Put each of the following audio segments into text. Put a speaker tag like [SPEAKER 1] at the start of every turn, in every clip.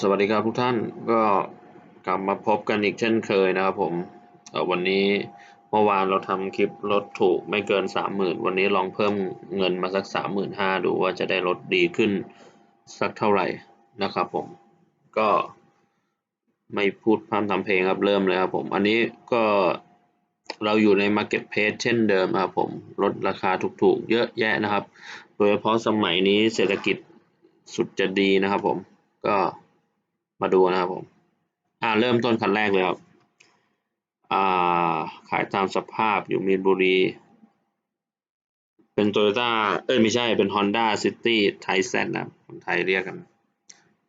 [SPEAKER 1] สวัสดีครับทุกท่านก็กลับมาพบกันอีกเช่นเคยนะครับผมวันนี้เมื่อวานเราทำคลิปลดถูกไม่เกินสามหมื่นวันนี้ลองเพิ่มเงินมาสักสามหมื่นห้าดูว่าจะได้ลดดีขึ้นสักเท่าไหร่นะครับผมก็ไม่พูดพร่ำทำเพลงครับเริ่มเลยครับผม อันนี้ก็เราอยู่ใน Marketplace เช่นเดิมครับผมลดราคาถูกๆ เยอะแยะนะครับ โดยเฉพาะสมัยนี้เศรษฐกิจสุดจะดีนะครับผม ก็มาดูนะครับผม อ่าเริ่มต้นคันแรกเลยครับ อ่าขายตามสภาพอยู่มีนบุรี เป็นโตโยต้าเอ้ยไม่ใช่เป็น Honda City ไทยแซนนะครับคนไทยเรียกกัน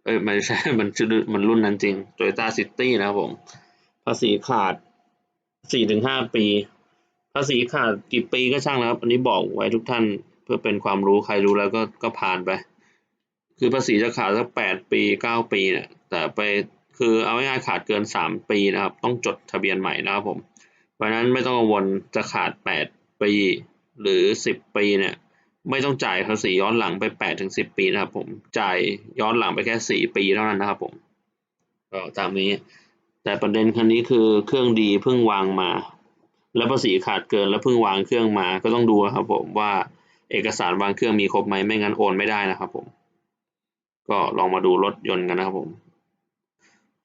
[SPEAKER 1] เอ้ยไม่ใช่ มันชื่อมันรุ่นนั้นจริง Toyota City นะครับผม ภาษีขาดสี่ถึงห้าปี ภาษีขาดกี่ปีก็ช่างนะครับ อันนี้บอกไว้ทุกท่านเพื่อเป็นความรู้ใครรู้แล้วก็ก็ผ่านไป คือภาษีจะขาดสักแปดปีเก้าปีเนี่ยแต่ไปคือเอาง่ายๆขาดเกินสามปีนะครับ ต้องจดทะเบียนใหม่นะครับผม เพราะนั้นไม่ต้องกังวลจะขาดแปดปีหรือสิบปีเนี่ยไม่ต้องจ่ายภาษีย้อนหลังไปแปดถึงสิบปีนะครับ ผมจ่ายย้อนหลังไปแค่สี่ปีเท่านั้นนะครับผมก็ตามนี้ แต่ประเด็นคันนี้คือเครื่องดีเพิ่งวางมา แล้วภาษีขาดเกินแล้วเพิ่งวางเครื่องมาก็ต้องดูนะครับผมว่าเอกสารวางเครื่องมีครบไหมไม่งั้นโอนไม่ได้นะครับผม ก็ลองมาดูรถยนต์กันนะครับผม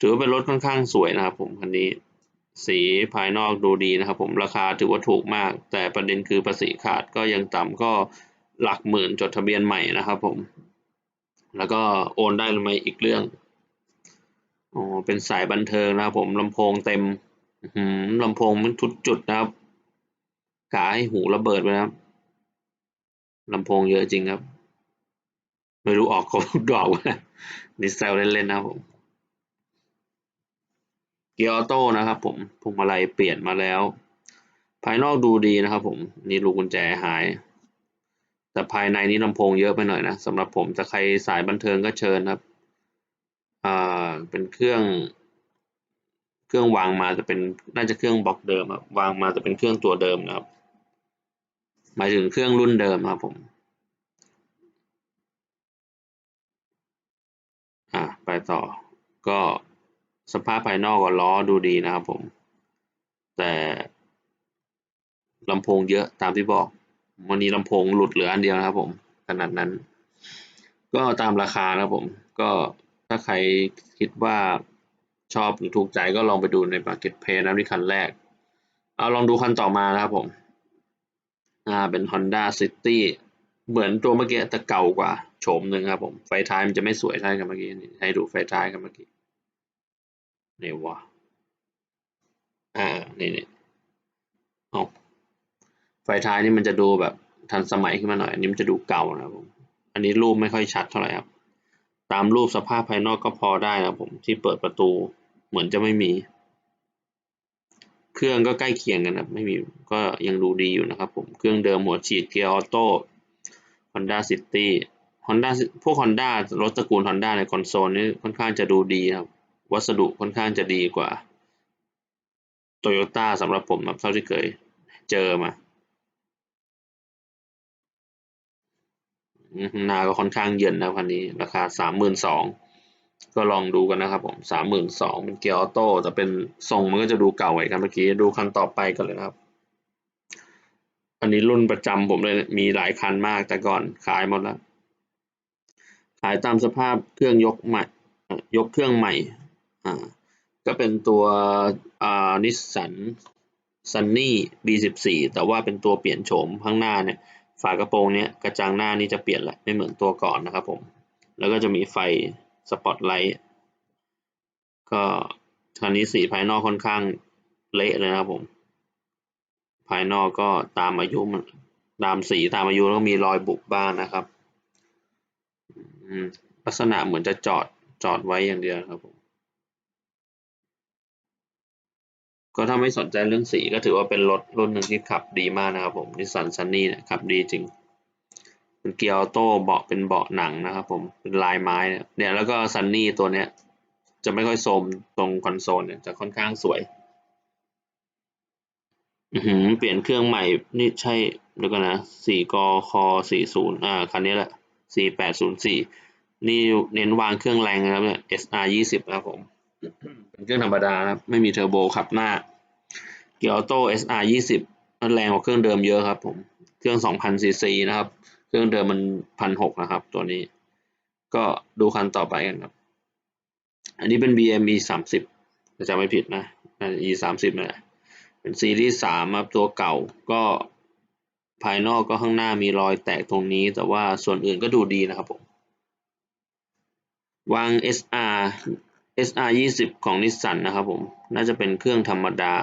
[SPEAKER 1] ถือว่าเป็นรถค่อนข้างสวยนะครับผมคันนี้สีภายนอกดูดีนะครับผมราคาถือว่าถูกมาก แต่ประเด็นคือภาษีขาดก็ยังต่ำก็หลักหมื่นจดทะเบียนใหม่นะครับผม แล้วก็โอนได้หรือไม่อีกเรื่องอ๋อเป็นสายบันเทิงนะครับผมลำโพงเต็มหืมลำโพงมันทุกจุดนะครับกาให้หูระเบิดไปนะครับลำโพงเยอะจริงครับ ไม่รู้ออกเขาดอกว่านี่แซวเล่นๆนะผมเกียร์ออโต้นะครับผมพวงมาลัยเปลี่ยนมาแล้ว ภายนอกดูดีนะครับผมนี่ลูกกุญแจหาย แต่ภายในนี้ลำโพงเยอะไปหน่อยนะสำหรับผมจะใครสายบันเทิงก็เชิญครับอ่าเป็นเครื่อง เครื่องวางมาจะเป็นน่าจะเครื่องบล็อกเดิมครับวางมาจะเป็นเครื่องตัวเดิมนะครับ หมายถึงเครื่องรุ่นเดิมครับผม อ่า ไปต่อ ก็สภาพภายนอกก็ล้อดูดีนะครับผม แต่ลำโพงเยอะตามที่บอก วันนี้ลำโพงหลุดเหลืออันเดียวนะครับผมขนาดนั้น ก็ตามราคานะครับผม ก็ถ้าใครคิดว่าชอบหรือถูกใจก็ลองไปดูใน Marketplace นะที่คันแรก เอาลองดูคันต่อมานะครับผม อ่าเป็น Honda City เหมือนตัวเมื่อกี้แต่เก่ากว่า โฉมหนึ่งครับผมไฟท้ายมันจะไม่สวยเท่ากับเมื่อกี้ให้ดูไฟท้ายกันเมื่อกี้นี่วะอ่านี่นี่เอาไฟท้ายนี่มันจะดูแบบทันสมัยขึ้นมาหน่อยอันนี้มันจะดูเก่านะครับผมอันนี้รูปไม่ค่อยชัดเท่าไหร่ครับ ตามรูปสภาพภายนอกก็พอได้นะครับผมที่เปิดประตูเหมือนจะไม่มี เครื่องก็ใกล้เคียงกันครับไม่มีก็ยังดูดีอยู่นะครับผมเครื่องเดิมหัวฉีดเกียร์ออโต้ Honda City Honda พวก Honda รถตระกูล Honda ในคอนโซลนี่ค่อนข้างจะดูดีครับ วัสดุค่อนข้างจะดีกว่า Toyota สำหรับผมครับเท่าที่เคยเจอมาหนาก็ค่อนข้างเย็นนะคันนี้ ราคาสามหมื่นสองก็ลองดูกันนะครับผมสามหมื่นสองเป็นเกียร์ออโต้แต่เป็นทรงมันก็จะดูเก่าไว้กันเมื่อกี้ดูคันต่อไปกันเลยครับ อันนี้รุ่นประจำผมเลยมีหลายคันมากแต่ก่อนขายหมดแล้ว ขายตามสภาพเครื่องยกใหม่ยกเครื่องใหม่อ่าก็เป็นตัวอ่านิสสันซันนี่ B14 แต่ว่าเป็นตัวเปลี่ยนโฉมข้างหน้าเนี่ยฝากระโปรงเนี้ยกระจังหน้านี่จะเปลี่ยนแหละไม่เหมือนตัวก่อนนะครับผม แล้วก็จะมีไฟสปอตไลท์ก็คันนี้สีภายนอกค่อนข้างเละเลยนะครับผม ภายนอกก็ตามอายุมันตามสีตามอายุแล้วก็มีรอยบุบบ้างนะครับ ลักษณะเหมือนจะจอดจอดไว้อย่างเดียวครับผมก็ถ้าไม่สนใจเรื่องสีก็ถือว่าเป็นรถรุ่นหนึ่งที่ขับดีมากนะครับผมนิสสันซันนี่เนี่ยขับดีจริงเป็นเกียร์ออโต้เบาะเป็นเบาะหนังนะครับผมเป็นลายไม้เนี่ยแล้วก็ซันนี่ตัวเนี้ยจะไม่ค่อยโทมตรงคอนโซลเนี่ยจะค่อนข้างสวยอือหือเปลี่ยนเครื่องใหม่นี่ใช่เดี๋ยวกันนะสี่กคสี่ศูนย์อ่าคันนี้แหละ สี่แปดศูนย์สี่นี่เน้นวางเครื่องแรงนะครับเนี่ย SR ยี่สิบนะครับผม เป็นเครื่องธรรมดาครับ ไม่มีเทอร์โบขับหน้า เกียร์ออโต้ SR ยี่สิบมันแรงกว่าเครื่องเดิมเยอะครับผม เครื่องสองพันซีซีนะครับ เครื่องเดิมมันพันหกนะครับ ตัวนี้ ก็ดูคันต่อไปกันครับ อันนี้เป็น BME สามสิบถ้าจำไม่ผิดนะ E สามสิบนั่นแหละเป็นซีรีส์สามครับตัวเก่าก็ ภายนอกก็ข้างหน้ามีรอยแตกตรงนี้ แต่ว่าส่วนอื่นก็ดูดีนะครับผมวาง SR SR ยี่สิบของนิสสันนะครับผม น่าจะเป็นเครื่องธรรมดา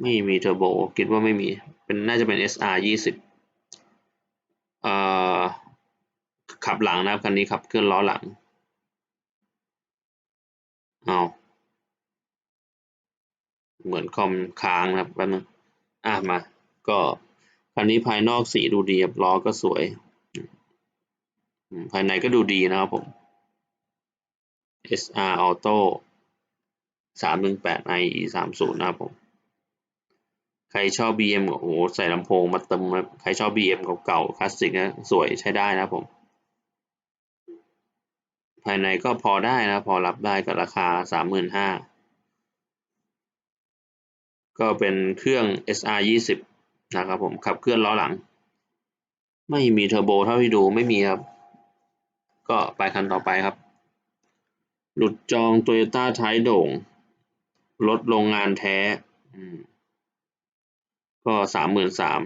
[SPEAKER 1] ไม่มีเทอร์โบ คิดว่าไม่มี เป็นน่าจะเป็น SR ยี่สิบเอ่อ ขับหลังนะครับ คันนี้ขับเคลื่อนล้อหลัง เอาเหมือนคอมค้างนะครับแป๊บนึงอะมา ก็ คันนี้ภายนอกสีดูดีครับล้อก็สวย ภายในก็ดูดีนะครับผม SR Auto 318 IE 30นะครับผม ใครชอบ BM โอ้โหใส่ลำโพงมาเติมใครชอบ BM เก่าๆคลาสสิกนะสวยใช้ได้นะครับผม ภายในก็พอได้นะ พอรับได้กับราคา 35,000ก็เป็นเครื่อง SR 20 นะครับผมขับเคลื่อนล้อหลัง ไม่มีเทอร์โบเท่าที่ดูไม่มีครับ ก็ไปคันต่อไปครับ หลุดจองโตโยต้าท้ายโด่งรถโรงงานแท้ก็สามหมื่นสาม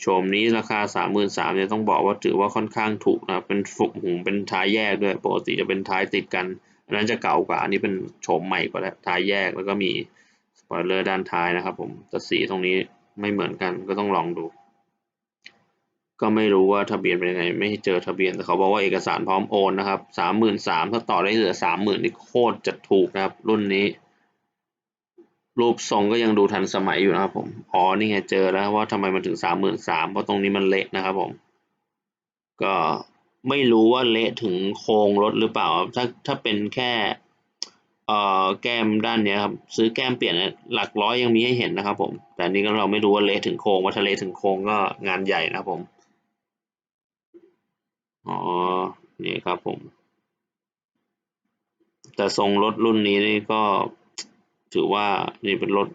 [SPEAKER 1] โฉมนี้ราคาสามหมื่นสามเนี่ยต้องบอกว่าถือว่าค่อนข้างถูกนะเป็นฝุกหูเป็นท้ายแยกด้วยปกติจะเป็นท้ายติดกัน อันนั้นจะเก่ากว่า อันนี้เป็นโฉมใหม่กว่าแล้วท้ายแยกแล้วก็มีสปอยเลอร์ด้านท้ายนะครับผมแต่สีตรงนี้ ไม่เหมือนกันก็ต้องลองดู ก็ไม่รู้ว่าทะเบียนเป็นยังไง ไม่เจอทะเบียนแต่เขาบอกว่าเอกสารพร้อมโอนนะครับสามหมื่นสามถ้าต่อได้เหลือสามหมื่นนี่โคตรจะถูกนะครับ รุ่นนี้ รูปทรงก็ยังดูทันสมัยอยู่นะครับผมอ๋อนี่ไงเจอแล้วว่าทำไมมันถึงสามหมื่นสามเพราะตรงนี้มันเละนะครับผม ก็ไม่รู้ว่าเละถึงโครงรถหรือเปล่า ถ้าถ้าเป็นแค่ แก้มด้านนี้ครับซื้อแก้มเปลี่ยนหลักร้อยยังมีให้เห็นนะครับผม แต่นี่ก็เราไม่รู้ว่าเละถึงโครงว่าทะเลถึงโครงก็งานใหญ่นะครับผมอ๋อนี่ครับผม แต่ทรงรถรุ่นนี้นี่ก็ถือว่านี่เป็นรถ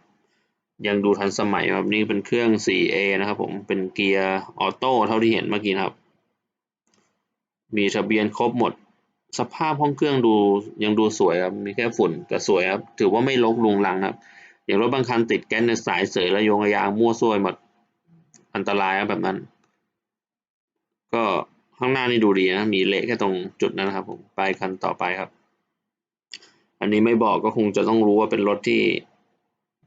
[SPEAKER 1] ยังดูทันสมัยครับนี่เป็นเครื่อง 4A นะครับผมเป็นเกียร์ออโต้เท่าที่เห็นเมื่อกี้ครับ มีทะเบียนครบหมด สภาพห้องเครื่องดูยังดูสวยครับ มีแค่ฝุ่นก็สวยครับ ถือว่าไม่รกลุงลังครับ อย่างรถบางคันติดแก๊สในสายเสยระยงระยางมั่วซั่วหมดอันตรายครับแบบนั้น ก็ข้างหน้านี่ดูดีนะ มีเละแค่ตรงจุดนั้นนครับผมไปคันต่อไปครับ อันนี้ไม่บอกก็คงจะต้องรู้ว่าเป็นรถที่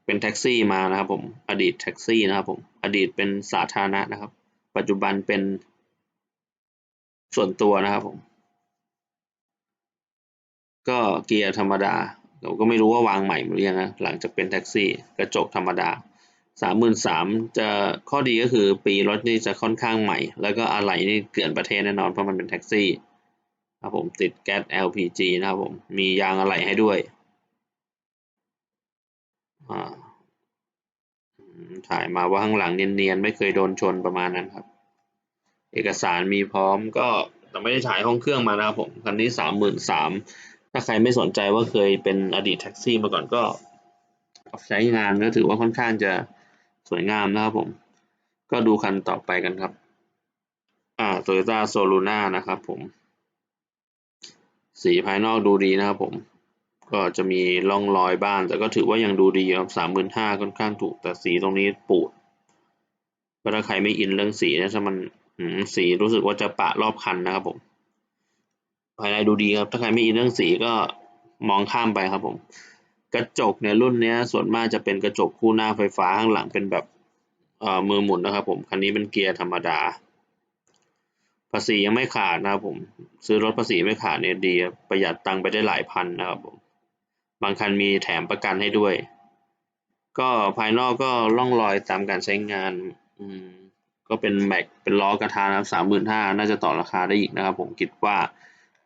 [SPEAKER 1] เป็นแท็กซี่มานะครับผม อดีตแท็กซี่นะครับผม อดีตเป็นสาธารณะนะครับ ปัจจุบันเป็นส่วนตัวนะครับผม ก็เกียร์ธรรมดา เราก็ไม่รู้ว่าวางใหม่หรือยังนะหลังจากเป็นแท็กซี่กระจกธรรมดาสามหมื่นสามจะข้อดีก็คือปีรถนี่จะค่อนข้างใหม่ แล้วก็อะไหล่นี่เกินประเทศแน่นอนเพราะมันเป็นแท็กซี่ครับผมติดแก๊ส LPG นะครับผมมียางอะไหล่ให้ด้วยถ่ายมาว่าข้างหลังเนียนๆไม่เคยโดนชนประมาณนั้นครับ เอกสารมีพร้อมก็แต่ไม่ได้ถ่ายห้องเครื่องมานะครับผมคันนี้สามหมื่นสาม ถ้าใครไม่สนใจว่าเคยเป็นอดีตแท็กซี่มาก่อนก็ใช้งานก็ถือว่าค่อนข้างจะสวยงามนะครับผม ก็ดูคันต่อไปกันครับ อ่า Toyota Soluna นะครับผม สีภายนอกดูดีนะครับผม ก็จะมีร่องรอยบ้าง แต่ก็ถือว่ายังดูดีครับสามหมื่นห้าค่อนข้างถูก แต่สีตรงนี้ปูดก็ถ้าใครไม่อินเรื่องสีนะถ้ามันสีรู้สึกว่าจะปะรอบคันนะครับผม ภายในดูดีครับ ถ้าใครไม่อินเรื่องสีก็มองข้ามไปครับผม กระจกเนี่ยรุ่นนี้ส่วนมากจะเป็นกระจกคู่หน้าไฟฟ้าข้างหลังเป็นแบบเอ่อมือหมุนนะครับผม คันนี้เป็นเกียร์ธรรมดา ภาษียังไม่ขาดนะครับผม ซื้อรถภาษีไม่ขาดเนี่ยดีประหยัดตังค์ไปได้หลายพันนะครับผม บางคันมีแถมประกันให้ด้วย ก็ภายนอกก็ล่องรอยตามการใช้งาน อืมก็เป็นแม็กเป็นล้อกระทะนะครับสามหมื่นห้าน่าจะต่อราคาได้อีกนะครับผมคิดว่า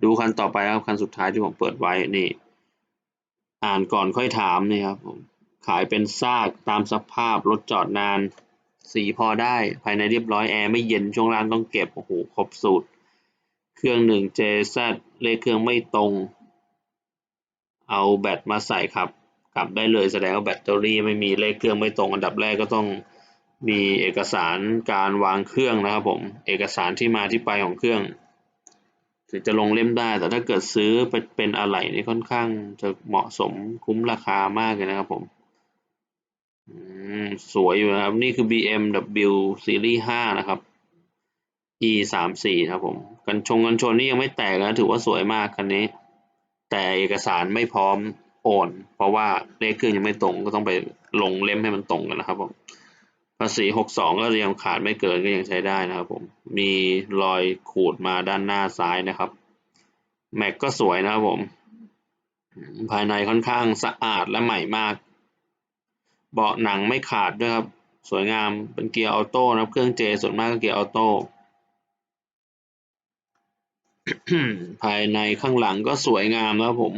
[SPEAKER 1] ดูคันต่อไปครับคันสุดท้ายที่ผมเปิดไว้นี่ อ่านก่อนค่อยถามนี่ครับผมขายเป็นซากตามสภาพรถจอดนาน สีพอได้ภายในเรียบร้อยแอร์ไม่เย็นช่วงล่างต้องเก็บโอ้โหครบสูตร เครื่องหนึ่ง JZ เลขเครื่องไม่ตรง เอาแบตมาใส่ขับ กลับได้เลยแสดงว่าแบตเตอรี่ไม่มีเลขเครื่องไม่ตรง อันดับแรกก็ต้องมีเอกสารการวางเครื่องนะครับผม เอกสารที่มาที่ไปของเครื่อง ถึงจะลงเล่มได้ แต่ถ้าเกิดซื้อเป็นเป็นอะไหล่นี่ค่อนข้างจะเหมาะสมคุ้มราคามากเลยนะครับผมสวยอยู่นะครับ นี่คือ BMW Series 5 นะครับ E สามสี่ครับผม กันชงกันชนนี่ยังไม่แตกนะ ถือว่าสวยมากคันนี้ แต่เอกสารไม่พร้อมโอน เพราะว่าเลขเครื่องยังไม่ตรงก็ต้องไปลงเล่มให้มันตรงกันนะครับผมาษีหกสองก็ยังขาดไม่เกินก็ยังใช้ได้นะครับผม มีรอยขูดมาด้านหน้าซ้ายนะครับ แม็กก็สวยนะครับผม ภายในค่อนข้างสะอาดและใหม่มาก เบาะหนังไม่ขาดด้วยครับ สวยงาม เป็นเกียร์ออโต้นะครับ เครื่องเจส่วนมากก็เกียร์ออโต้ ภายในข้างหลังก็สวยงามนะครับผม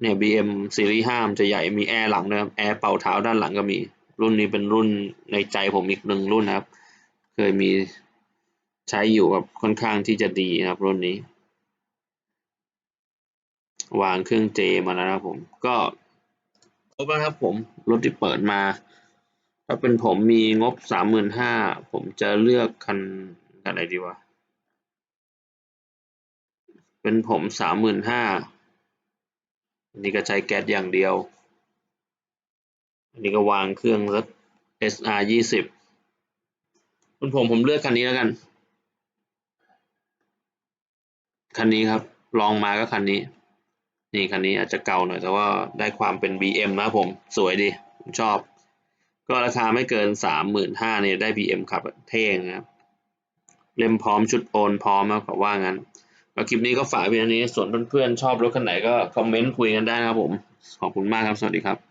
[SPEAKER 1] เนี่ย BM ซีรีส์5มันจะใหญ่ มีแอร์หลังนะครับ แอร์เป่าเท้าด้านหลังก็มี รุ่นนี้เป็นรุ่นในใจผมอีกหนึ่งรุ่นนะครับ เคยมีใช้อยู่แบบค่อนข้างที่จะดีนะครับรุ่นนี้ วางเครื่องเจมาแล้วนะครับผมก็ครบแล้วครับผมรถที่เปิดมา ถ้าเป็นผมมีงบสามหมื่นห้าผมจะเลือกคันคันไหนดีวะเป็นผมสามหมื่นห้าอันนี้ก็ใช้แก๊สอย่างเดียว อันนี้ก็วางเครื่องสัก SR ยี่สิบเป็นผมผมเลือกคันนี้แล้วกัน คันนี้ครับ ลองมาก็คันนี้ นี่คันนี้อาจจะเก่าหน่อย แต่ว่าได้ความเป็น BM นะผม สวยดีผมชอบ ก็ราคาไม่เกินสามหมื่นห้าเนี่ยได้ BM ขับเท่งนะครับ เล่มพร้อมชุดโอนพร้อมนะเขาว่างั้นแล้วคลิปนี้ก็ฝากไว้อันนี้ ส่วนเพื่อนๆชอบรถคันไหนก็คอมเมนต์คุยกันได้นะครับผม ขอบคุณมากครับ สวัสดีครับ